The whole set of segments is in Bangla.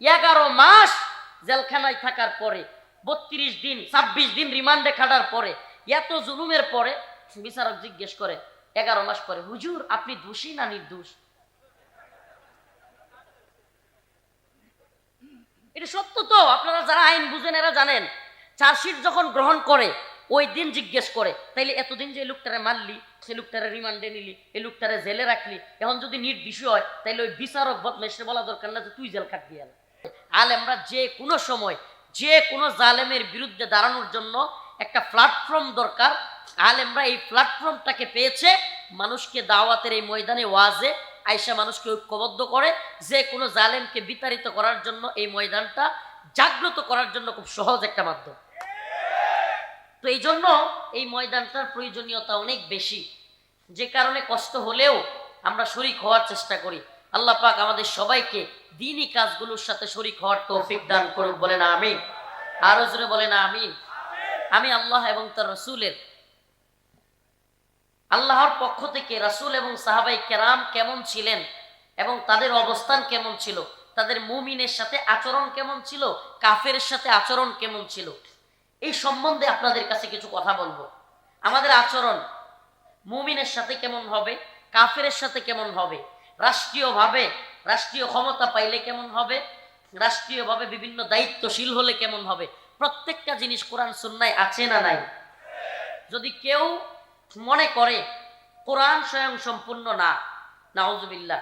এগারো মাস জেলখানায় থাকার পরে, বত্রিশ দিন, ছাব্বিশ দিন রিমান্ডে খাটার পরে, এত জুলুমের পরে বিচারক জিজ্ঞেস করে, এগারো মাস পরে, হুজুর, আপনি দোষী না নির্দোষ? এটা সত্য তো, আপনারা যারা আইন বুঝেন, এরা জানেন। চার্জশিট যখন গ্রহণ করে, ওই দিন জিজ্ঞেস করে, তাইলে এতদিন যে লোকটারে মারলি, সে লোকটারে রিমান্ডে নিলি এই লোকটারে জেলে রাখলি, এখন যদি নির্দিষ্ট হয়, তাইলে ওই বিচারক বদমেশে বলা দরকার না যে তুই জেল খাটবি আর আলেমরা যে কোনো সময়, যে কোনো জালেমের বিরুদ্ধে দাঁড়ানোর জন্য একটা প্ল্যাটফর্ম দরকার। আলেমরা এই প্ল্যাটফর্মটাকে পেয়েছে, মানুষকে দাওয়াতের এই ময়দানে ওয়াজে আইসা মানুষকে ঐক্যবদ্ধ করে, যে কোনো জালেমকে বিতাড়িত করার জন্য এই ময়দানটা জাগ্রত করার জন্য খুব সহজ একটা মাধ্যম। তো এই জন্য এই ময়দানটার প্রয়োজনীয়তা অনেক বেশি। যে কারণে কষ্ট হলেও আমরা শরিক হওয়ার চেষ্টা করি। আল্লাহ পাক আমাদের সবাইকে দিনই কাজগুলোর সাথে শরিক হওয়ার তৌফিক দান করুক, বলেন আমিন। আরও জোরে বলেন আমিন। আমি আল্লাহ এবং তার রসুলের। আল্লাহর পক্ষ থেকে রাসূল এবং সাহাবাই কেরাম কেমন ছিলেন এবং তাদের অবস্থান কেমন ছিল? তাদের মুমিনের সাথে আচরণ কেমন ছিল? কাফের সাথে আচরণ কেমন ছিল? এই সম্বন্ধে আপনাদের কাছে কিছু কথা বলব। আমাদের আচরণ মুমিনের সাথে কেমন হবে? কাফের সাথে কেমন হবে? রাষ্ট্রীয়ভাবে রাষ্ট্রীয় ক্ষমতা পাইলে কেমন হবে? রাষ্ট্রীয়ভাবে বিভিন্ন দায়িত্বশীল হলে কেমন হবে? প্রত্যেকটা জিনিস কোরআন, সুন্নায় আছে না নাই? যদি কেউ মনে করে, কোরআন স্বয়ং সম্পূর্ণ না, নাউজুবিল্লাহ।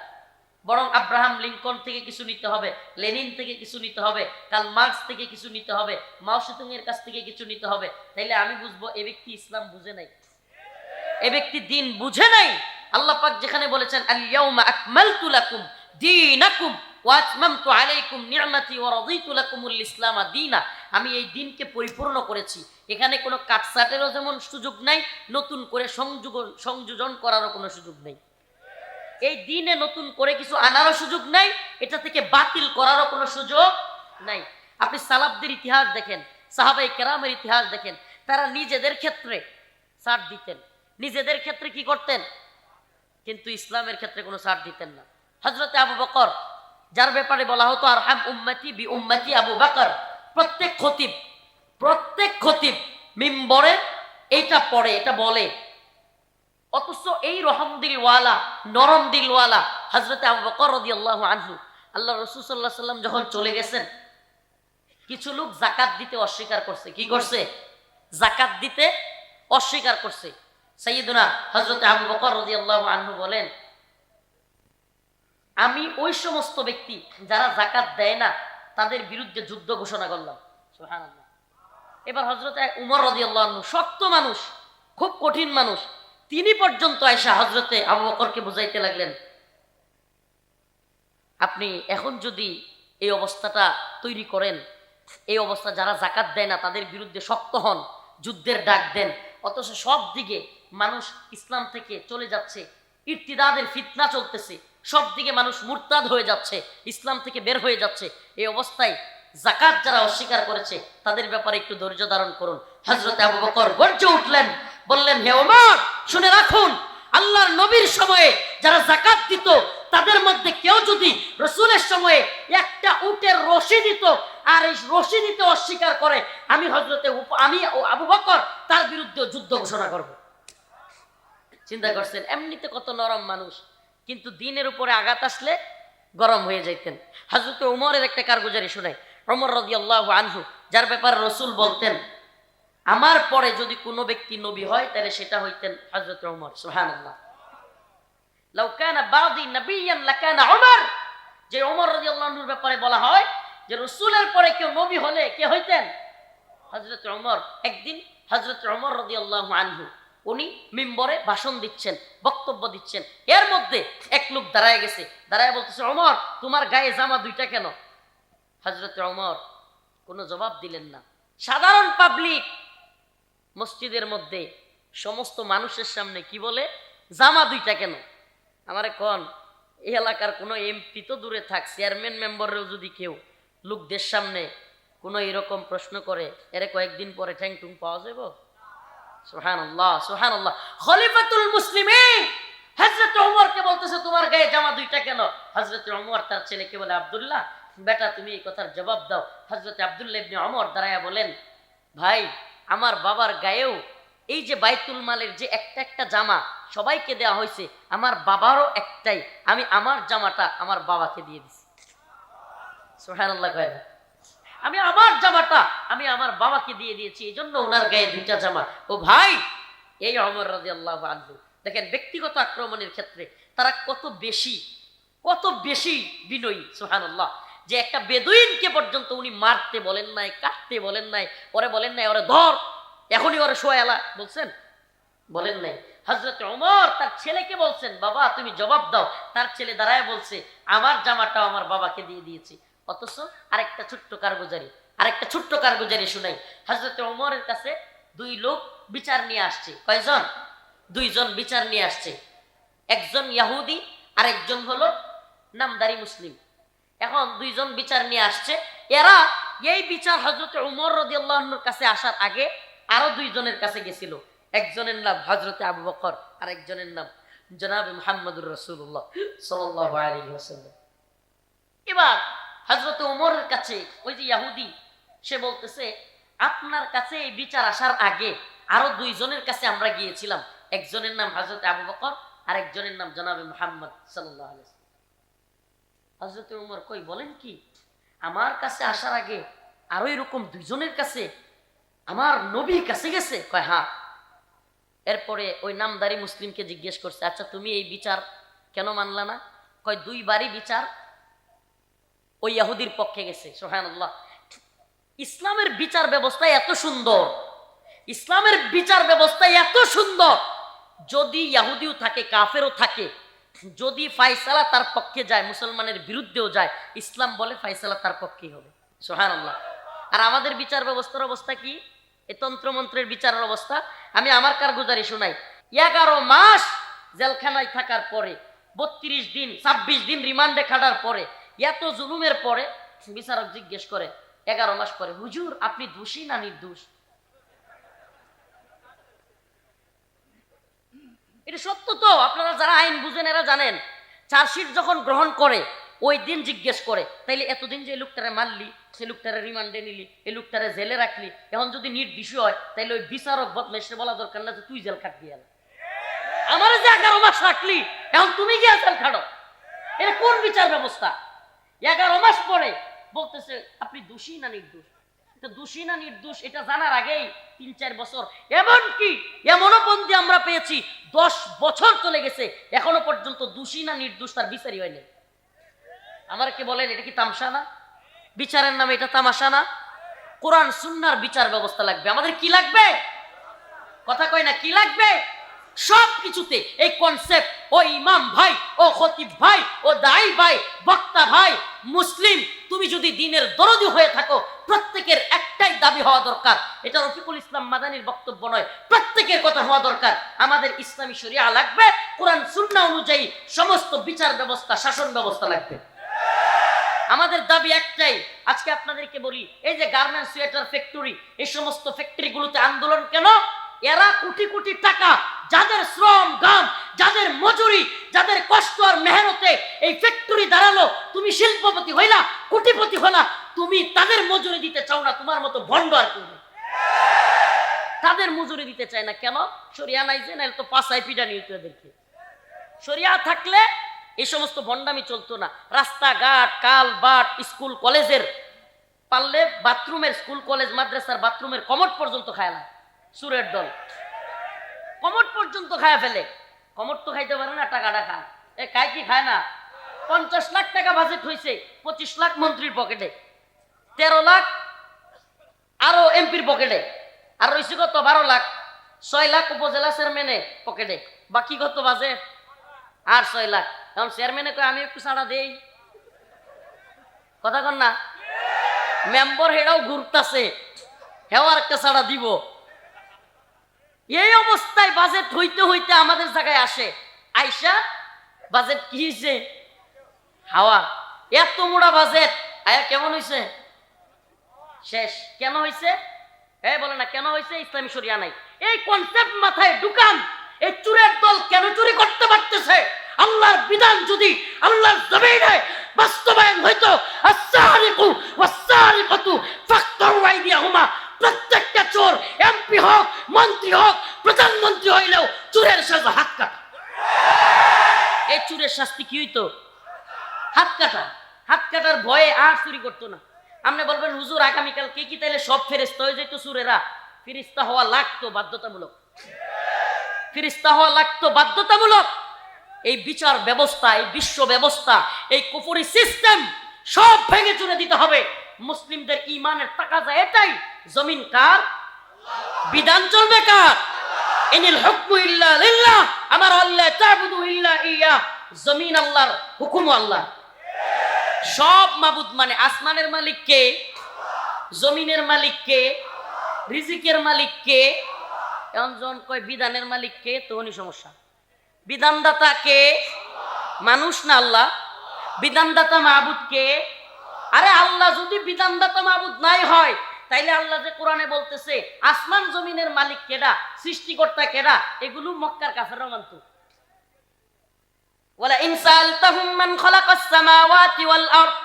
বরং আব্রাহাম লিঙ্কন থেকে কিছু নিতে হবে, লেনিন থেকে কিছু নিতে হবে কাল মার্কস থেকে কিছু নিতে হবে, মাও সেতুং এর কাছ থেকে কিছু নিতে হবে, তাইলে আমি বুঝব এ ব্যক্তি ইসলাম বুঝে নাই। এ ব্যক্তি দিন বুঝে নাই? আল্লাহ পাক যেখানে বলেছেন, আল-ইয়াউমা আকমালতু লাকুম আমি এই দিনকে পরিপূর্ণ করেছি। এখানে কোনো কাটসাটেরও যেমন সুযোগ নাই, নতুন করে সংযোজন সংযোজন করারও কোনো সুযোগ নেই। এই দিনে নতুন করে কিছু আনারও সুযোগ নাই, এটা থেকে বাতিল করারও কোনো সুযোগ নাই। আপনি সালাফদের ইতিহাস দেখেন সাহাবাই কেরামের ইতিহাস দেখেন, তারা নিজেদের ক্ষেত্রে ছাড় দিতেন। নিজেদের ক্ষেত্রে কি করতেন? কিন্তু ইসলামের ক্ষেত্রে কোনো ছাড় দিতেন না। হজরতে আবু বকর, যার ব্যাপারে বলা হতো, আর হাম উম্মতি বি উম্মতি আবু বকর। প্রত্যেক খতিব প্রত্যেক খতিব মিম্বরে এইটা পড়ে, এটা বলে। অথচ এই রহম দিলওয়ালা, নরম দিলওয়ালা হজরতে আবু বকর রাদিয়াল্লাহু আনহু, আল্লাহ রসুল সাল্লাহ সাল্লাম যখন চলে গেছেন, কিছু লোক জাকাত দিতে অস্বীকার করছে। কি করছে? জাকাত দিতে অস্বীকার করছে। সাইয়্যিদুনা হযরত আবু বকর রদি আল্লাহ আনহু বলেন আমি ওই সমস্ত ব্যক্তি যারা জাকাত দেয় না, তাদের বিরুদ্ধে যুদ্ধ ঘোষণা করলাম। এবার হযরত উমর রাদিয়াল্লাহু আনহু শক্ত মানুষ, খুব কঠিন মানুষ, তিনি পর্যন্ত আয়সা হজরতে আবু বকরকে বুঝাইতে লাগলেন, আপনি এখন যদি এই অবস্থাটা তৈরি করেন, এই অবস্থা যারা জাকাত দেয় না, তাদের বিরুদ্ধে শক্ত হন, যুদ্ধের ডাক দেন, অথচ সব দিকে মানুষ ইসলাম থেকে চলে যাচ্ছে, ইর্তিদাদের ফিতনা চলতেছে সব দিকে মানুষ মুরতাদ হয়ে যাচ্ছে, ইসলাম থেকে বের হয়ে যাচ্ছে। এই অবস্থায় জাকাত যারা অস্বীকার করেছে, তাদের ব্যাপারে একটু ধৈর্য ধারণ করুন। হজরত আবু বকর গর্জে উঠলেন, বললেন, হে ওমর, শুনে রাখুন, আল্লাহর নবীর সময়ে যারা জাকাত দিত, তাদের মধ্যে কেউ যদি রসুলের সময়ে একটা উটের রশি দিত আর এই রশি দিতে অস্বীকার করে, আমি হজরতে আমি আবু বকর তার বিরুদ্ধে যুদ্ধ ঘোষণা করব। চিন্তা করছেন, এমনিতে কত নরম মানুষ। কিন্তু দিনের উপরে আঘাত আসলে গরম হয়ে যাইতেন। হজরত উমরের একটা কারগুজারি শোনায় অমর রদি আল্লাহ আনহু, যার ব্যাপারে রসুল বলতেন, আমার পরে যদি কোনো ব্যক্তি নবী হয়, তাহলে সেটা হইতেন হজরত উমর। সুহান আল্লাহ লাউকানা বাদি নবিয়ান লাকানা উমর। যে ওমর রাদিয়াল্লাহু আনহুর ব্যাপারে বলা হয় যে রসুলের পরে কেউ নবী হলে কে হইতেন? হযরত ওমর একদিন হযরত ওমর রাদিয়াল্লাহু আনহু উনি মিম্বরে ভাষণ দিচ্ছেন, বক্তব্য দিচ্ছেন। এর মধ্যে এক লোক দাঁড়ায় গেছে। দাঁড়ায় বলতেছে, ওমর, তোমার গায়ে জামা দুইটা কেন? হযরত ওমর কোনো জবাব দিলেন না। সাধারণ পাবলিক মসজিদের মধ্যে সমস্ত মানুষের সামনে কি বলে? জামা দুইটা কেন? আমার কন, এই এলাকার কোনো এমপি তো দূরে থাক, চেয়ারম্যান মেম্বারেও যদি কেউ লোকদের সামনে কোনো এরকম প্রশ্ন করে, এরে কয়েকদিন পরে ঠ্যাং টুং পাওয়া যাব সোহান আল্লাহ সোহান আল্লাহ খলিফাতুল মুসলিমিন! ওমরকে বলতেছে, তোমার গায়ে জামা দুইটা কেন? ওমর তার বলে, আব্দুল্লাহ, বেটা, তুমি এই কথার জবাব দাও। ইবনে অমর দাঁড়ায়া বলেন, ভাই, আমার বাবার গায়েও এই যে বাইতুল মালের যে একটা একটা জামা সবাইকে দেওয়া হয়েছে, আমার বাবারও একটাই। আমি আমার জামাটা আমার বাবাকে দিয়ে দিছি। সুবহানাল্লাহ কয় না? আমি আমার জামাটা, আমি আমার বাবাকে দিয়ে দিয়েছি, এই জন্য ওনার গায়ে দুইটা জামা। ও ভাই, এই অমর রাজি আল্লাহ আনহু, দেখেন ব্যক্তিগত আক্রমণের ক্ষেত্রে তারা কত বেশি কত বেশি বিনয়ী সুহানুল্লাহ যে একটা বেদুইনকে পর্যন্ত উনি মারতে বলেন নাই, কাটতে বলেন নাই, ওরে বলেন নাই, ওরে ধর, এখনই ওরে শোয়ালা বলছেন? বলেন নাই। হজরত ওমর তার ছেলেকে বলছেন, বাবা, তুমি জবাব দাও। তার ছেলে দাঁড়ায় বলছে, আমার জামাটাও আমার বাবাকে দিয়ে দিয়েছি। অথচ আরেকটা ছোট্ট কারগুজারি, আরেকটা ছোট্ট কারগুজারি শুনাই। হজরত ওমরের কাছে দুই লোক বিচার নিয়ে আসছে। কয়জন? দুইজন বিচার নিয়ে আসছে। একজন ইয়াহুদি আর একজন হলো নামদারি মুসলিম। এখন দুইজন বিচার নিয়ে আসছে। এরা এই বিচার হজরত উমর রদিয়াল্লাহর কাছে আসার আগে আরও দুইজনের কাছে গেছিল। একজনের নাম হজরত আবু বকর আর একজনের নাম জনাব মোহাম্মদুর রসুল্লাহ সাল্লাহ আলী ওসাল্লাম এবার হজরত উমরের কাছে, ওই যে ইয়াহুদি, সে বলতেছে, আপনার কাছে এই বিচার আসার আগে আরও দুইজনের কাছে আমরা গিয়েছিলাম। একজনের নাম হজরত আবু বকর আর একজনের নাম জনাবে মোহাম্মদ সাল্লাহ হজরত উমর কই, বলেন কি, আমার কাছে আসার আগে আরও এরকম দুইজনের কাছে আমার নবীর কাছে গেছে? কয় হ্যাঁ। এরপরে ওই নামদারি মুসলিমকে জিজ্ঞেস করছে আচ্ছা তুমি এই বিচার কেন মানলা না? কয়, দুইবারই বিচার ওই ইয়াহুদির পক্ষে গেছে সোহানুল্লাহ ইসলামের বিচার ব্যবস্থা এত সুন্দর, ইসলামের বিচার ব্যবস্থা এত সুন্দর। যদি ইয়াহুদিও থাকে, কাফেরও থাকে, যদি ফাইসালা তার পক্ষে যায়, মুসলমানের বিরুদ্ধেও যায়, ইসলাম বলে ফাইসালা তার পক্ষেই হবে সোহান আল্লাহ আর আমাদের বিচার ব্যবস্থার অবস্থা কি? এই তন্ত্রমন্ত্রের বিচারের অবস্থা। আমি আমার কারগুজারি শোনাই। এগারো মাস জেলখানায় থাকার পরে, বত্রিশ দিন, ছাব্বিশ দিন রিমান্ডে খাটার পরে এত জুলুমের পরে বিচারক জিজ্ঞেস করে, এগারো মাস পরে, হুজুর, আপনি দোষী না নির্দোষ? এটা সত্য তো, আপনারা যারা আইন বুঝেন, এরা জানেন। চার্জশিট যখন গ্রহণ করে, ওই দিন জিজ্ঞেস করে, তাইলে এতদিন যে লোকটারে মারলি, সে লোকটারে রিমান্ডে নিলি, এই লোকটারে জেলে রাখলি, এখন যদি নির্দিষ্ট হয়, তাইলে ওই বিচারক বদমেশে বলা দরকার না যে তুই জেল খাটবি এলা আমার যে এগারো মাস রাখলি, এখন তুমি গিয়ে জেল খাটো। এটা কোন বিচার ব্যবস্থা? এগারো মাস পরে বলতেছে, আপনি দোষী না নির্দোষ? তো দোষী না নির্দোষ, এটা জানার আগেই তিন চার বছর। এমন কি এমনও পন্থী আমরা পেয়েছি, দশ বছর চলে গেছে, এখনও পর্যন্ত দোষী না নির্দোষ তার বিচারই হয়নি। আমার কি বলেন, এটা কি তামসা না? বিচারের নামে এটা তামাশা না? কোরআন, সুন্নার বিচার ব্যবস্থা লাগবে। আমাদের কি লাগবে? কথা কয় না, কি লাগবে? সব কিছুতে এই কনসেপ্ট ও ইমাম ভাই ও খতিব ভাই ও দাই ভাই বক্তা ভাই মুসলিম তুমি যদি দিনের দরদি হয়ে থাকো, প্রত্যেকের একটাই দাবি হওয়া দরকার। এটা রফিকুল ইসলাম মাদানির বক্তব্য নয়, প্রত্যেকের কথা হওয়া দরকার। আমাদের ইসলামী শরিয়া লাগবে, কোরআন সুন্না অনুযায়ী সমস্ত বিচার ব্যবস্থা, শাসন ব্যবস্থা লাগবে। আমাদের দাবি একটাই, আজকে আপনাদেরকে বলি, এই যে গার্মেন্টস, সোয়েটার, ফ্যাক্টরি, এই সমস্ত ফ্যাক্টরিগুলোতে আন্দোলন কেন? এরা কোটি কোটি টাকা যাদের শ্রম গাম যাদের মজুরি, যাদের কষ্ট আর মেহনতে এই ফ্যাক্টরি দাঁড়াল, তুমি শিল্পপতি হইলা, কোটিপতি হলা, তুমি তাদের মজুরি দিতে চাও না, তোমার মতো ভণ্ড আর কেউ তাদের মজুরি দিতে চায় না কেন? সরিয়া নাই যে না তো পাঁচাই পিডা নিয়ে এদেরকে। সরিয়া থাকলে এই সমস্ত ভণ্ডামি চলতো না। রাস্তাঘাট, কাল, বাট, স্কুল, কলেজের। পারলে বাথরুমের, স্কুল, কলেজ, মাদ্রাসার বাথরুমের কমট পর্যন্ত খায় না। সুরের দল। কমট পর্যন্ত খায় ফেলে। কমট তো খাইতে পারে না টাকাটা খায় এ খায় কি খায় না? পঞ্চাশ লাখ টাকা বাজেট হয়েছে পঁচিশ লাখ মন্ত্রীর পকেটে। তেরো লাখ আরও এমপির পকেটে। আর রয়েছে কত বারো লাখ, ছয় লাখ উপজেলা চেয়ারম্যানে পকেটে। বাকি কত বাজেট আর ছয় লাখ। এখন চেয়ারম্যানে কয়, আমি একটু ছাড়া দেই। কথা কন না? মেম্বার হেটাও ঘুরতাছে। হেও আর একটা ছাড়া দিব। এই অবস্থায় বাজেট হইতে হইতে আমাদের জায়গায় আসে। আইসা বাজেট কি হয়েছে হাওয়া। এত মোড়া বাজেট আয়া, কেমন হয়েছে শেষ। কেন হয়েছে হ্যাঁ বলে না, কেন হয়েছে ইসলামী শরিয়া নাই। এই কনসেপ্ট মাথায় ঢুকান। এই চুরের দল কেন চুরি করতে পারতেছে? আল্লাহর বিধান যদি আল্লাহর জমিনে বাস্তবায়ন হইতো, আস-সারিকু ওয়াস-সারিকাতু আইদিয়াহুমা প্রত্যেকটা চোর এমপি হোক, মন্ত্রী হোক, প্রধানমন্ত্রী হইলেও চোরের সাজা হাত কাটা। এই চোরের শাস্তি কি হইতো? হাত কাটা। হাত কাটার ভয়ে আর চুরি করতো না। আপনি বলবেন, হুজুর, আগামীকাল কে কি তাইলে সব ফেরেস্তা হয়ে যেত সুরেরা ফিরিস্তা হওয়া লাগতো বাধ্যতামূলক। ফিরিস্তা হওয়া লাগতো বাধ্যতামূলক। এই বিচার ব্যবস্থা, এই বিশ্ব ব্যবস্থা, এই কুপুরি সিস্টেম সব ভেঙে চুরে দিতে হবে। মুসলিমদের ইমানের যায় এটাই। জমিন কার? বিধান চলবে কার? ইনিল হুকমু ইল্লা লিল্লাহ, আমার আল্লাহ তাবুদু ইল্লা ইয়া। জমিন আল্লাহর হুকুম আল্লাহ সব মাবুদ মানে আসমানের মালিক কে? জমিনের মালিক কে? রিজিকের মালিক কে? এমন কয়, বিধানের মালিক কে? তখনই সমস্যা। বিধানদাতা কে? মানুষ না আল্লাহ? বিধানদাতা মাহবুদ কে? আরে আল্লাহ যদি বিধানদাতা মাহবুদ নাই হয়, তাইলে আল্লাহ যে কোরআনে বলতেছে, আসমান জমিনের মালিক কেডা, সৃষ্টিকর্তা কেডা, এগুলো মক্কার কাফেররা মানত। ওয়ালা ইন সালতাহুম মান খালাকাস সামাওয়াতি ওয়াল আরদ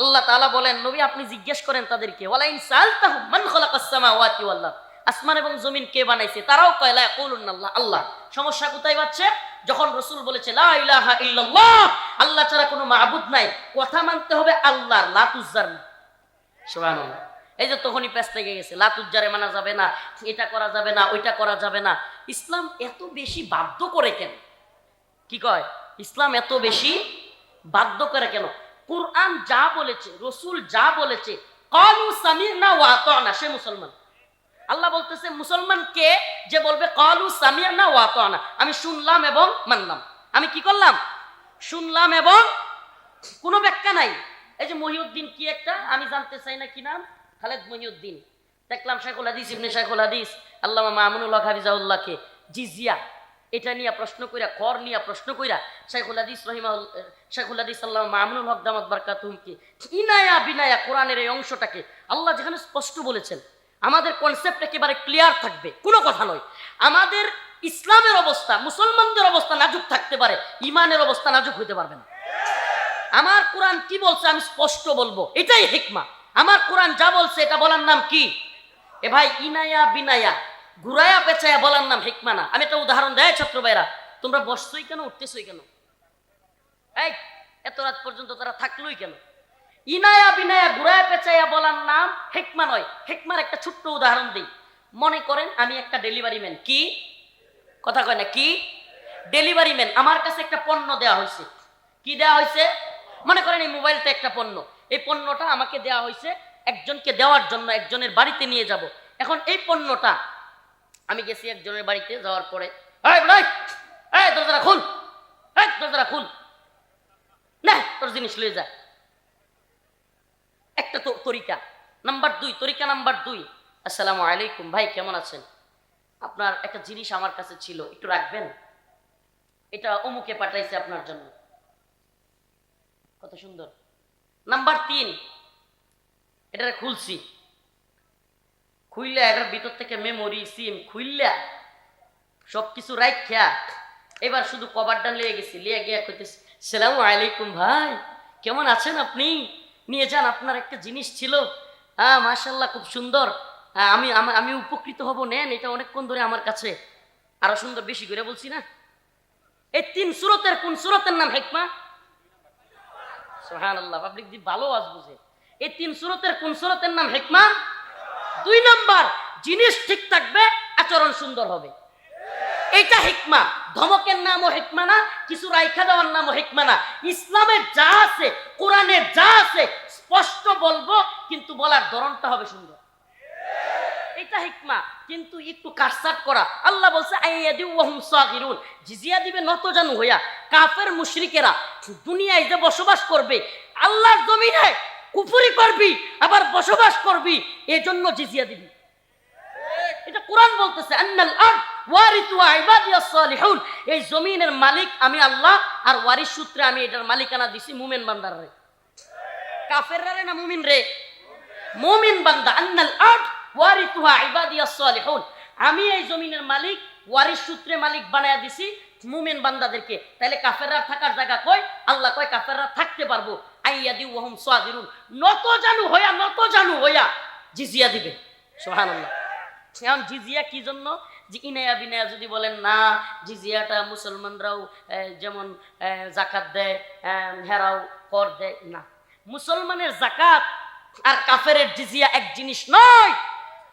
আল্লাহ আল্লাহ বলেন, নবী আপনি জিজ্ঞেস করেন তাদেরকে ওয়ালা ইন সালতাহুম মান খালাকাস সামাওয়াতি ওয়াল আরদ। আসমান এবং জমিন কে বানাইছে? তারাও কয়, লা আল্লাহ আল্লাহ। সমস্যা কোথায় পাচ্ছে? যখন রসুল বলেছে, লা ইলাহা ইল্লাল্লাহ, আল্লাহ ছাড়া কোনো মাহবুদ নাই। কথা মানতে হবে আল্লাহ লা তুজ্জার না সুবহানাল্লাহ। এই যে তখনই পেস থেকে গেছে, লাতুজ্জারে মানা যাবে না, এটা করা যাবে না, ওইটা করা যাবে না। ইসলাম এত বেশি বাধ্য করে কেন? কি কয়? ইসলাম এত বেশি বাধ্য করে কেন? কোরআন যা বলেছে, রসুল যা বলেছে, কলু সামির না ওয়াতনা সে মুসলমান। আল্লাহ বলতেছে, মুসলমান কে যে বলবে, কলু সামিয়া না ওয়াতনা আমি শুনলাম এবং মানলাম। আমি কি করলাম? শুনলাম এবং কোনো ব্যাখ্যা নাই। এই যে মহিউদ্দিন কি একটা? আমি জানতে চাই না কি নাম? খালেদ মহিউদ্দিন। দেখলাম শেখুল হাদিস, ইবনে শেখুল হাদিস, আল্লামা মামুনুল হক হাফিজাউল্লাহকে জিজিয়া, এটা নিয়ে প্রশ্ন কইরা, কর নিয়ে প্রশ্ন কইরা শেখুল হাদিস রহিমাউল শেখুল হাদিস আল্লাহ মামুনুল হক দামাত বারকাতুমকে ইনায়া বিনায়া কোরআনের এই অংশটাকে আল্লাহ যেখানে স্পষ্ট বলেছেন আমাদের কনসেপ্ট একেবারে ক্লিয়ার থাকবে, কোনো কথা নয়। আমাদের ইসলামের অবস্থা, মুসলমানদের অবস্থা নাজুক থাকতে পারে, ইমানের অবস্থা নাজুক হইতে পারবে না। আমার কোরআন কি বলছে আমি স্পষ্ট বলব, এটাই হিকমা। আমার কোরআন যা বলছে, এটা বলার নাম কি? এ ভাই, ইনায়া বিনায়া, ঘুরায়া পেঁচায়া বলার নাম হিকমা না। আমি একটা উদাহরণ দেয় ছাত্র ভাইরা, তোমরা বসছই কেন, উঠতেছই কেন? এই, এত রাত পর্যন্ত তারা থাকলোই কেন? ইনায়া বিনায়া ঘুরায়া পেঁচায়া বলার নাম হেকমা নয়। হেকমার একটা ছোট্ট উদাহরণ দিই। মনে করেন আমি একটা ডেলিভারি ম্যান। কি? কথা কয় না, কি? ডেলিভারি ম্যান, আমার কাছে একটা পণ্য দেওয়া হয়েছে কি দেওয়া হয়েছে মনে করেন এই মোবাইলটা একটা পণ্য। এই পণ্যটা আমাকে দেওয়া হয়েছে একজনকে দেওয়ার জন্য, একজনের বাড়িতে নিয়ে যাব। এখন এই পণ্যটা আমি গেছি একজনের বাড়িতে যাওয়ার পরে। দরজাটা এই দরজাটা খুল। না, তোর জিনিস লয়ে যা। একটা তো তরিকা। নাম্বার দুই, তরিকা নাম্বার দুই। আসসালামু আলাইকুম, ভাই, কেমন আছেন? আপনার একটা জিনিস আমার কাছে ছিল, একটু রাখবেন? এটা অমুকে পাঠাইছে আপনার জন্য। কত সুন্দর। নাম্বার তিন এটা খুলছি। খুললে এটার ভিতর থেকে মেমোরি সিম খুললা সব কিছু রাখা এবার শুধু কভারটা লিয়ে গেছি লিয়ে গিয়ে কইতেছি, সালাম আলাইকুম, ভাই, কেমন আছেন আপনি? নিয়ে যান, আপনার একটা জিনিস ছিল। হ্যাঁ মাশাল্লাহ খুব সুন্দর। আমি- আমি উপকৃত হব, নেন, এটা অনেকক্ষণ ধরে আমার কাছে। আরও সুন্দর, বেশি করে বলছি না। এই তিন সুরতের, কোন সুরতের নাম হেকমা? সোহান আল্লাহ পাবলিক দি ভালো আজ বুঝে। এই তিন সুরতের, কোন সুরতের নাম হেকমা? দুই নাম্বার, জিনিস ঠিক থাকবে, আচরণ সুন্দর হবে। এটা হিকমা। ধমকের নামও হিকমা না, কিছু রাইখা দেওয়ার নামও হিকমা না। ইসলামের যা আছে কোরআনের যা আছে, স্পষ্ট বলব, কিন্তু বলার ধরনটা হবে সুন্দর। এটা হিকমা, কিন্তু একটু কাটসাট করা। আল্লাহ বলছে জিজিয়া দিবে নত জানু হইয়া। কাফের মুশরিকেরা দুনিয়ায় যে বসবাস করবে, আল্লাহর জমিনে কুফরি করবি, আবার বসবাস করবি, এজন্য জিজিয়া দিবি। এটা কোরআন বলতেছে, আন্নাল এই জমিনের মালিক আমি আল্লাহ, আর ওয়ারিস সূত্রে আমি এটার মালিকানা দিছি বান্দারে কাফেররা রে না মুমিন রে? মুমিন বান্দা, আন্নাল আমি এই জমিনের মালিক, ওয়ারিস সূত্রে মালিক দিছি মুমিন বান্দাদেরকে। তাহলে কাফেররা থাকার জায়গা কই? আল্লাহ কয় কাফেররা থাকতে পারব। আইয়াদি ওহম সাদিরুন নত জানু হইয়া, নত জানু হইয়া জিজিয়া দিবে। এখন জিজিয়া কি জন্য? যে ইনায়া বিনায়া যদি বলেন, না, জিজিয়াটা মুসলমানরাও যেমন জাকাত দেয় হেরাও কর দেয়। না, মুসলমানের জাকাত আর কাফের জিজিয়া এক জিনিস নয়।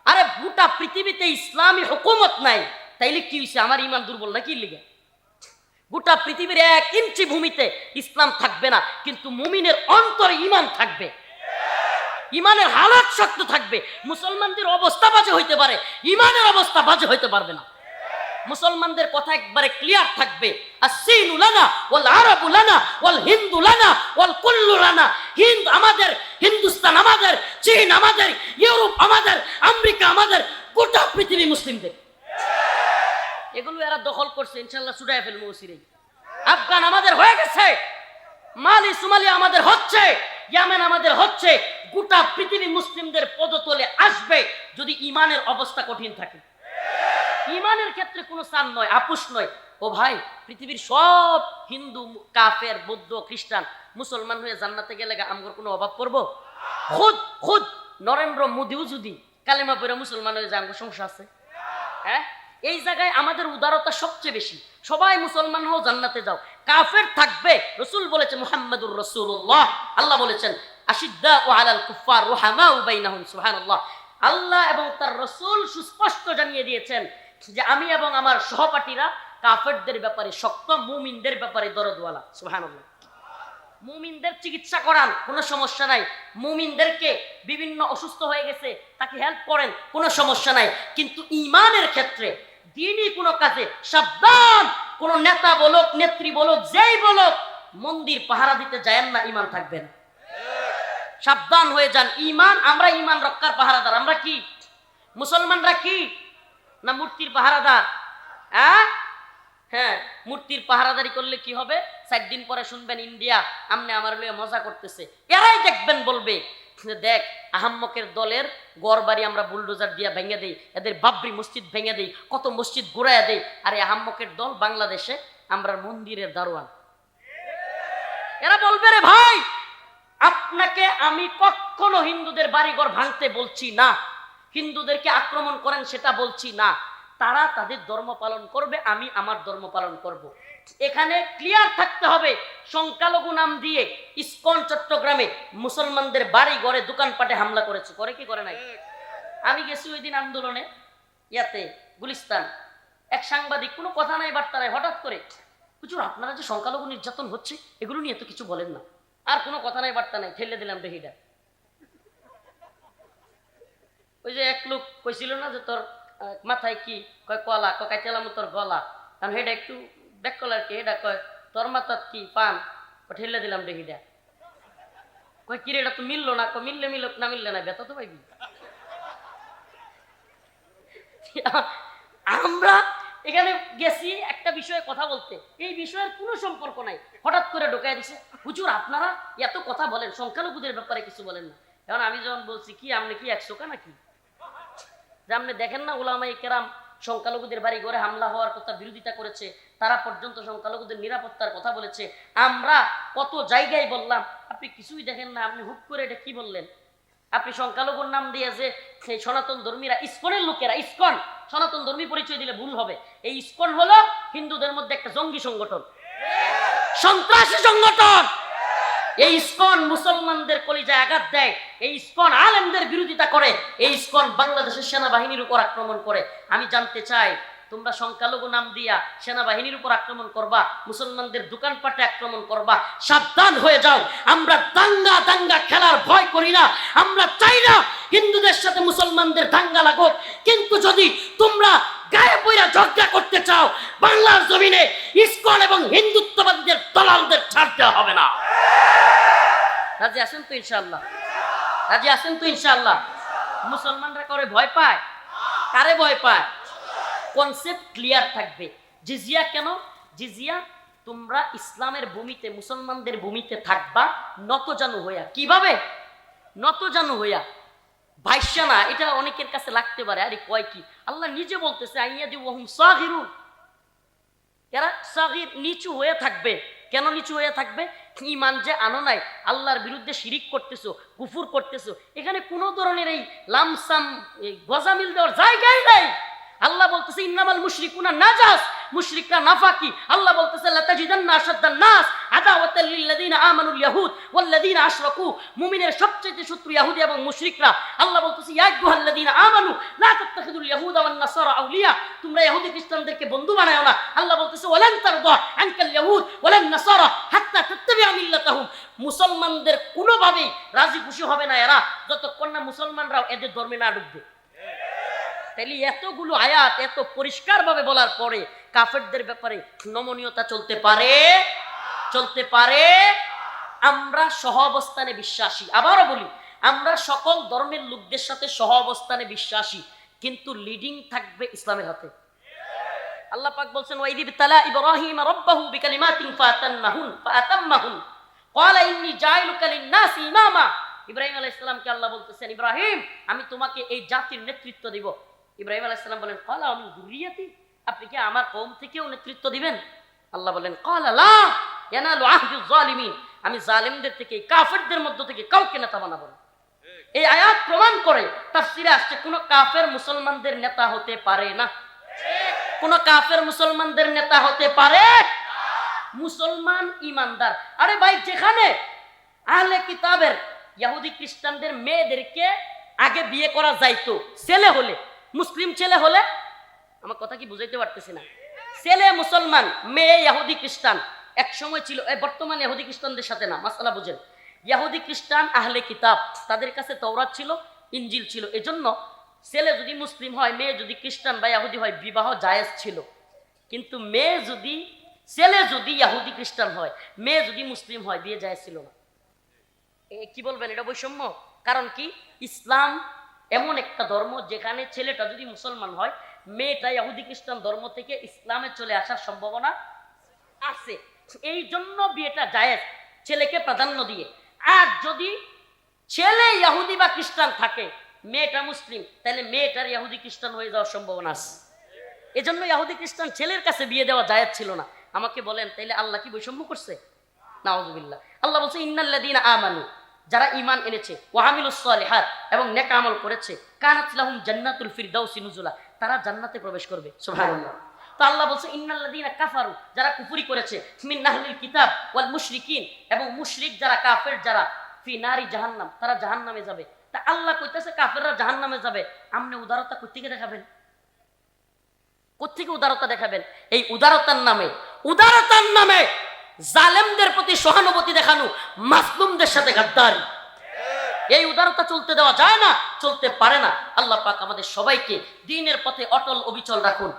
আরে, গোটা পৃথিবীতে ইসলামী হুকুমত নাই। তাইলে কি হয়েছে আমার ইমান দুর্বল না কি লিগে? গোটা পৃথিবীর এক ইঞ্চি ভূমিতে ইসলাম থাকবে না, কিন্তু মুমিনের অন্তরে ইমান থাকবে। ইমানের হালাত শক্ত থাকবে। মুসলমানদের অবস্থা বাজে হইতে পারে। ইমানের অবস্থা বাজে হইতে পারবে না। মুসলমানদের কথা একবারে ক্লিয়ার থাকবে। লানা, ওয়াল আরাবু লানা, ওয়াল হিন্দু লানা, ওয়াল কুল্লু লানা। হিন্দ আমাদের, হিন্দুস্তান আমাদের, চীন আমাদের, ইউরোপ আমাদের, আমেরিকা আমাদের, গোটা পৃথিবী মুসলিমদের। এগুলো এরা দখল করছে ইনশাল্লাহ সুডায় ফেলব ওসিরেই। আফগান আমাদের হয়ে গেছে। মালি সুমালি আমাদের হচ্ছে। ইয়ামেন আমাদের হচ্ছে। গোটা পৃথিবী মুসলিমদের পদতলে আসবে যদি ইমানের অবস্থা কঠিন থাকে। ইমানের ক্ষেত্রে কোনো স্থান নয় আপুস নয়। ও ভাই, পৃথিবীর সব হিন্দু, কাফের, বৌদ্ধ, খ্রিস্টান মুসলমান হয়ে জান্নাতে গেলে আমগর কোনো অভাব করব খুদ খুদ, নরেন্দ্র মোদীও যদি কালেমা পড়ে মুসলমান হয়ে যায়, আমগর সমস্যা আছে। হ্যাঁ? এই জায়গায় আমাদের উদারতা সবচেয়ে বেশি। সবাই মুসলমান হও, জান্নাতে যাও। কাফের থাকবে, রসুল বলেছেন মুহাম্মাদুর রসুল্লাহ আল্লাহ বলেছেন আল্লাহ এবং তার রসুল সুস্পষ্ট জানিয়ে দিয়েছেন যে আমি এবং আমার সহপাঠীরা কাফেরদের ব্যাপারে শক্ত, মুমিনদের ব্যাপারে দরদওয়ালা মুমিনদের চিকিৎসা করান, কোনো সমস্যা নাই। মুমিনদেরকে বিভিন্ন অসুস্থ হয়ে গেছে, তাকে হেল্প করেন, কোনো সমস্যা নাই। কিন্তু ইমানের ক্ষেত্রে দিনই কোনো কাজে, সাবধান! কোন নেতা বলুক, নেত্রী বলুক, যেই বলুক, মন্দির পাহারা দিতে যায়েন না, ইমান থাকবেন সাবধান হয়ে যান। ইমান আমরা ইমান রক্ষার পাহারাদার। আমরা কি? মুসলমানরা কি? না মূর্তির পাহারাদার? হ্যাঁ? হ্যাঁ মূর্তির পাহারাদারি করলে কি হবে? চার দিন পরে শুনবেন ইন্ডিয়া আমনে আমার লয়ে মজা করতেছে। এরাই দেখবেন বলবে, দেখ, আহাম্মকের দলের গড় বাড়ি আমরা বুলডোজার দিয়া ভেঙে দেই, এদের বাবরি মসজিদ ভেঙে দেই, কত মসজিদ ঘুরাইয়া দেই। আর এই আহাম্মকের দল বাংলাদেশে আমরা মন্দিরের দারোয়ান। এরা বলবে, রে ভাই আপনাকে আমি কখনো হিন্দুদের বাড়িঘর ভাঙতে বলছি না। হিন্দুদেরকে আক্রমণ করেন সেটা বলছি না। তারা তাদের ধর্ম পালন করবে, আমি আমার ধর্ম পালন করব। এখানে ক্লিয়ার থাকতে হবে, সংখ্যালঘু নাম দিয়ে ইস্কন, চট্টগ্রামে মুসলমানদের বাড়ি ঘরে দোকানপাটে হামলা করেছে। করে কি করে নাই? আমি গেছি ওই দিন আন্দোলনে, ইয়াতে, গুলিস্তান। এক সাংবাদিক, কোনো কথা নাই বার্তা নাই হঠাৎ করে, হুজুর, আপনারা যে সংখ্যালঘু নির্যাতন হচ্ছে, এগুলো নিয়ে তো কিছু বলেন না। আর কোনো কথা নাই, বার্তা নাই, ঠেলে দিলাম বেহিটা ওই যে এক লোক কইছিল না যে তোর মাথায় কি, কয় কলা, কয় কাইতেলাম তোর গলা। কারণ হেডা একটু ব্যাক কলার কি, হেডা কয়, তোর মাথাত কি পান? ঠেলে দিলাম বেহিটা কয়, কিরে, এটা তো মিললো না? কয়, মিললে মিলক, না মিললে না বেতা তো পাইবি? আমরা এখানে গেছি একটা বিষয়ে কথা বলতে। এই বিষয়ের কোনো সম্পর্ক নাই। হঠাৎ করে ঢোকায় দিছে, হুজুর, আপনারা এত কথা বলেন, সংখ্যালঘুদের ব্যাপারে কিছু বলেন না। এখন আমি যখন বলছি, কি, আপনি কি একশো কা নাকি? যে আপনি দেখেন না ওলামাই কেরাম সংখ্যালঘুদের বাড়ি ঘরে হামলা হওয়ার কথা বিরোধিতা করেছে, তারা পর্যন্ত সংখ্যালঘুদের নিরাপত্তার কথা বলেছে। আমরা কত জায়গায় বললাম, আপনি কিছুই দেখেন না, আপনি হুট করে এটা কি বললেন? আপনি সংখ্যালঘুর নাম দিয়ে যে সেই সনাতন ধর্মীরা, ইস্কনের লোকেরা, ইস্কন সনাতন ধর্মী পরিচয় দিলে ভুল হবে। এই ইস্কন হলো হিন্দুদের মধ্যে একটা জঙ্গি সংগঠন। সন্ত্রাসী সংগঠন। এই ইস্কন মুসলমানদের কলিজায় আঘাত দেয়। এই ইস্কন আলেমদের বিরোধিতা করে। এই ইস্কন বাংলাদেশের সেনাবাহিনীর উপর আক্রমণ করে। আমি জানতে চাই তোমরা সংখ্যালঘু নাম দিয়া সেনাবাহিনীর উপর আক্রমণ করবা, মুসলমানদের দোকানপাটে আক্রমণ করবা, সাবধান হয়ে যাও। আমরা দাঙ্গা দাঙ্গা খেলার ভয় করি না। আমরা চাই না হিন্দুদের সাথে মুসলমানদের দাঙ্গা লাগুক। কিন্তু যদি তোমরা গায়ে পইরা ঝগড়া করতে চাও, বাংলার জমিনে ইস্কন এবং হিন্দুত্ববাদীদের দলালদের ছাড় দেওয়া হবে না। রাজি আছেন তো ইনশাল্লাহ রাজি আছেন তো ইনশাল্লাহ মুসলমানরা করে ভয় পায়? কারে ভয় পায়? কনসেপ্ট ক্লিয়ার থাকবে। জিজিয়া কেন? জিজিয়া, তোমরা ইসলামের ভূমিতে, মুসলমানদের ভূমিতে থাকবা নত জানু হইয়া। কীভাবে? নত জানু হইয়া। ভাইসা না, এটা অনেকের কাছে লাগতে পারে। আরে কয় কি? আল্লাহ নিজে বলতেছে আইয়া দি ওহুম সাগিরুন এরা সাগির নিচু হয়ে থাকবে। কেন নিচু হয়ে থাকবে? ইমান যে আনো নাই, আল্লাহর বিরুদ্ধে শিরিক করতেছো, কুফুর করতেছো, এখানে কোনো ধরনের এই লামসাম গজামিল দেওয়ার জায়গায় নাই। আল্লাহ বলতেছে, ইন্নামাল মুশরিকুনা নাজাস, মুশরিকরা নাফাকি। আল্লাহ বলতেছে, লাতাজিদান্না আশাদ্দান নাস, আদাওয়াতাল লিল্লাযিনা আমানুল ইয়াহুদ ওয়াল্লাযিনা আশরাকু। মুমিনের সবচেয়ে শত্রু ইহুদি এবং মুশরিকরা। আল্লাহ বলতেছে, ইয়া আইয়ুহাল্লাযিনা আমানু, লা তাত্তাখিদুল ইয়াহুদা ওয়ান নাসারা আউলিয়া। তোমরা ইহুদি খ্রিস্টানদেরকে বন্ধু বানায়ো না। আল্লাহ বলতেছে, ওয়ালান তারদা আনকাল ইয়াহুদ ওয়ালান নাসারা হাত্তা তাত্তাবিআ মিল্লাতাহুম। মুসলমানদের কোনোভাবেই রাজি খুশি হবে না এরা, যতক্ষণ না মুসলমানরাও এদের ধর্মে না ঢুকবে তাহলে এতগুলো আয়াত এত পরিষ্কারভাবে বলার পরে কাফেরদের ব্যাপারে নমনীয়তা চলতে পারে? চলতে পারে? আমরা সহ অবস্থানে বিশ্বাসী। আবারও বলি, আমরা সকল ধর্মের লোকদের সাথে সহ অবস্থানে বিশ্বাসী, কিন্তু লিডিং থাকবে ইসলামের হাতে। আল্লাহ পাক বলছেন ওয়াইদিব তালা ইব্রাহিম রাব্বাহু বিকালিমাতিন ফাতান্নাহুন ফাতাম্মাহুন। ক্বালা ইন্নী জাইলুকা লিন-নাসি ইমামা। ইব্রাহিম আলাইহিস সালামকে আল্লাহ বলতেছেন, ইব্রাহিম, আমি তোমাকে এই জাতির নেতৃত্ব দিব। ইব্রাহিম আলাইহিস সালাম বলেন ক্বালা আমি যুররিয়াতি আপনি কি আমার কওম থেকেও নেতৃত্ব দিবেন? আল্লাহ বলেন জালিমিন। আমি জালিমদের থেকে কাফেরদের মধ্য থেকে কাউকে নেতা বানাবো না। এই আয়াত প্রমাণ করে তাফসিরে আসছে কোন কাফের মুসলমানদের নেতা হতে পারে না। কোন কাফের মুসলমানদের নেতা হতে পারে মুসলমান ইমানদার। আরে ভাই যেখানে আহলে কিতাবের ইহুদি খ্রিস্টানদের মেয়েদেরকে আগে বিয়ে করা যাইতো ছেলে হলে মুসলিম ছেলে হলে আমার কথা কি বুঝাইতে পারতেছি না? ছেলে মুসলমান, মেয়ে ইহুদি খ্রিস্টান। এক সময় ছিল এই বর্তমান ইহুদি খ্রিস্টানদের সাথে না, মাসালা বুঝেন। ইহুদি খ্রিস্টান আহলে কিতাব, তাদের কাছে তওরাত ছিল ইঞ্জিল ছিল। এজন্য ছেলে যদি মুসলিম হয়, মেয়ে যদি খ্রিস্টান বা ইহুদি হয়, বিবাহ জায়েজ ছিল। কিন্তু মেয়ে যদি, ছেলে যদি ইহুদি খ্রিস্টান হয়, মেয়ে যদি মুসলিম হয়, বিয়ে জায়েজ ছিল না। কি বলবেন? এটা বৈষম্য? কারণ কি? ইসলাম এমন একটা ধর্ম যেখানে ছেলেটা যদি মুসলমান হয়, মেয়েটা ইহুদি খ্রিস্টান ধর্ম থেকে ইসলামে চলে আসার সম্ভাবনা আছে। এই জন্য বিয়েটা জায়েজ, ছেলেকে প্রাধান্য দিয়ে। আর যদি ছেলে ইহুদি বা খ্রিস্টান থাকে, মেয়েটা মুসলিম, তাহলে মেয়েটার ইহুদি খ্রিস্টান হয়ে যাওয়ার সম্ভাবনা আছে। এজন্য ইহুদি খ্রিস্টান ছেলের কাছে বিয়ে দেওয়া জায়েজ ছিল না। আমাকে বলেন, তাইলে আল্লাহ কি বৈষম্য করছে? নাউজুবিল্লাহ। আল্লাহ বলছে, ইন্নাল্লাযীনা আমানু। যারা ঈমান এনেছে ওয়াহামিলুস সালিহাত এবং নেক আমল করেছে, কানাত জান্নাতুল ফিরদাউসি নুজুলা, তারা জান্নাতে প্রবেশ করবে, সুবহানাল্লাহ। তো আল্লাহ বলছে, ইন্নাল্লাযীনা কাফারু যারা কুফরি করেছে, মিন কিতাব ওয়াল মুশরিকিন, এবং মুশরিক যারা কাফের, যারা ফি নারি জাহান্নাম, তারা জাহান্নামে যাবে। তা আল্লাহ কইতেছে, কাফেররা জাহান্নামে যাবে। আপনি উদারতা কোত্থেকে দেখাবেন? কোত্থেকে উদারতা দেখাবেন? এই উদারতার নামে। উদারতার নামে জালেমদের প্রতি সহানুভূতি দেখানো মাসলুমদের সাথে গাদ্দারি। এই উদারতা চলতে দেওয়া যায় না, চলতে পারে না। আল্লাহ পাক আমাদের সবাইকে দিনের পথে অটল অবিচল রাখুন।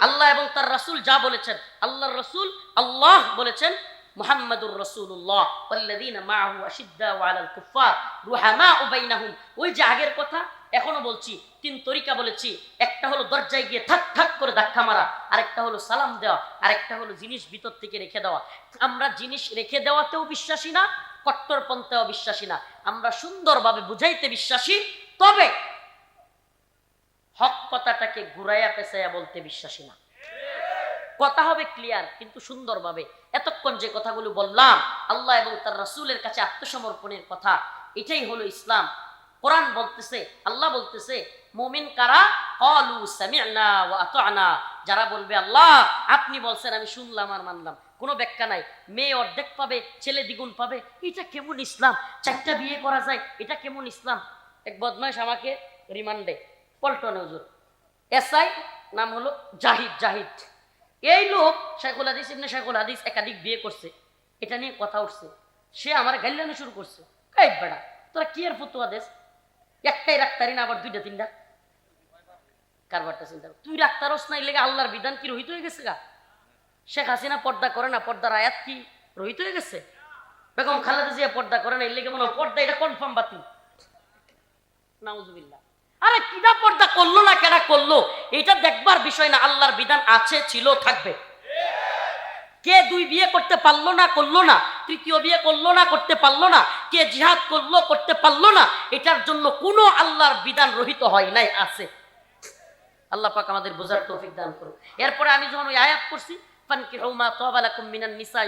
আল্লাহ এবং তার রাসূল যা বলেছেন, আল্লাহর রাসূল আল্লাহ বলেছেন, মুহাম্মাদুর রাসূলুল্লাহ ওয়াল্লাযীনা মাআহু আশিদ্দাউ আলাল কুফফার রুহামাউ বাইনাহুম। ওই যে আগের কথা এখনও বলছি, তিন তরিকা বলেছি। একটা হলো দরজায় গিয়ে ঠাক ঠাক করে ধাক্কা মারা, আরেকটা হলো সালাম দেওয়া, আরেকটা হলো জিনিস ভিতর থেকে রেখে দেওয়া। আমরা জিনিস রেখে দেওয়াতেও বিশ্বাসী না, কট্টরপন্থাও বিশ্বাসী না। আমরা সুন্দরভাবে বুঝাইতে বিশ্বাসী, তবে হক কথাটাকে ঘুরাইয়া পেঁচাইয়া বলতে বিশ্বাসী না। কথা হবে ক্লিয়ার কিন্তু সুন্দরভাবে। এতক্ষণ যে কথাগুলো বললাম, আল্লাহ এবং তার রাসূলের কাছে আত্মসমর্পণের কথা, এটাই হলো ইসলাম। কোরআন বলতেছে, আল্লাহ বলতেছে, মুমিন কারা? কলু সামি'না ওয়া আতা'না। যারা বলবে, আল্লাহ, আপনি বলছেন, আমি শুনলাম আর মানলাম। কোনো ব্যাখ্যা নাই। মেয়ে অর্ধেক পাবে, ছেলে দ্বিগুণ পাবে। এটা কেমন ইসলাম? চারটা বিয়ে করা যায়, এটা কেমন ইসলাম? এক বদমাইশ আমাকে রিমান্ডে। পল্টনে হুজুর। এসআই, নাম হলো জাহিদ জাহিদ। এই লোক শেখুল হাদিস, ইবনে শেখুল হাদিস একাধিক বিয়ে করছে। এটা নিয়ে কথা উঠছে। সে আমার গাইলানো শুরু করছে। এই বেড়া, তোরা কি আর ফতুয়া দেশ একটাই রাখতারি না, আবার দুইটা, তিনটা? কারবারটা চিন্তা। তুই রাখতারস না লেগে আল্লাহর বিধান কি, রহিত হয়ে গেছে গা? শেখ হাসিনা পর্দা করে না, পর্দার আয়াত কি, রহিত হয়ে গেছে? বেগম খালেদা জিয়া পর্দা করে না, এর লেগে মনে পর্দা, এটা কনফার্ম বাতিল। নাউজুবিল্লাহ। আরে কিনা পর্দা করল না কেনা করল? এটা দেখবার বিষয় না, আল্লাহর বিধান আছে, ছিল, থাকবে। কে দুই বিয়ে করতে পারল না, করল না? তৃতীয় বিয়ে করল না, করতে পারল না? কে জিহাদ করল, করতে পারল না? এটার জন্য কোনো আল্লাহর বিধান রহিত হয় নাই, আছে। আল্লাহ পাক আমাদের বোঝার তৌফিক দান করুন এরপরে আমি যখন ওই আয়াত করছি তাবা মিনান নিসা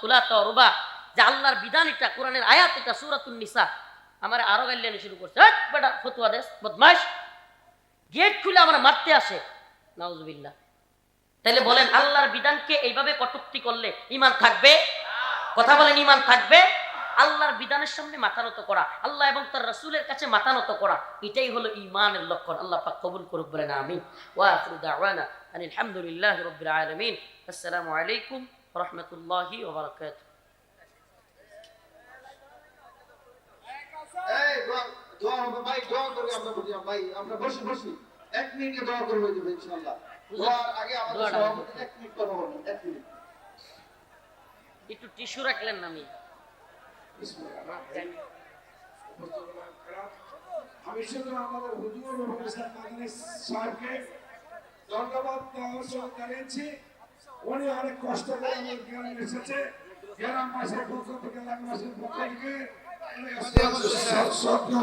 সুলাতা রুবা, যে আল্লাহর বিধান এটা, কোরআনের আয়াত এটা, সূরাতুন নিসা। আমার আরও গাইলেন শুরু করছে। হট বেটা দেশ গেট খুলে আমার মারতে আসে। নাউজুবিল্লাহ। তাহলে বলেন, আল্লাহর বিধানকে এইভাবে কটুক্তি করলে ইমান থাকবে? কথা বলেন ইমান থাকবে? আল্লাহর বিধানের সামনে মাথা নত করা, আল্লাহ এবং তার রসুলের কাছে মাথা নত করা, এটাই হলো ইমানের লক্ষণ। আল্লাহ পাক কবুল করুক, বলেন আমি ওয়া আখিরু দাওয়ানা আনিল আসসালামু আলাইকুম ওয়া দোয়া দোয়া ভাই, দোয়া করবে আমরা বলি ভাই, আমরা বসি বসি। এক মিনিটে দোয়া করবে ইনশাআল্লাহ। আগে আমাদের সভাপতি এক মিনিট কথা বলবেন এক মিনিট। একটু টিস্যু রাখলেন না আমি বিসমিল্লাহ। আমি শুধু আমাদের হুজুর এবং ইসলাম মাদানী সাহেবকে ধন্যবাদ দেওয়ার জন্য জানিয়েছি। উনি অনেক কষ্ট করে আমার গ্রামে এসেছে। গ্রামবাসীর পক্ষ থেকে এলাকাবাসীর পক্ষ থেকে।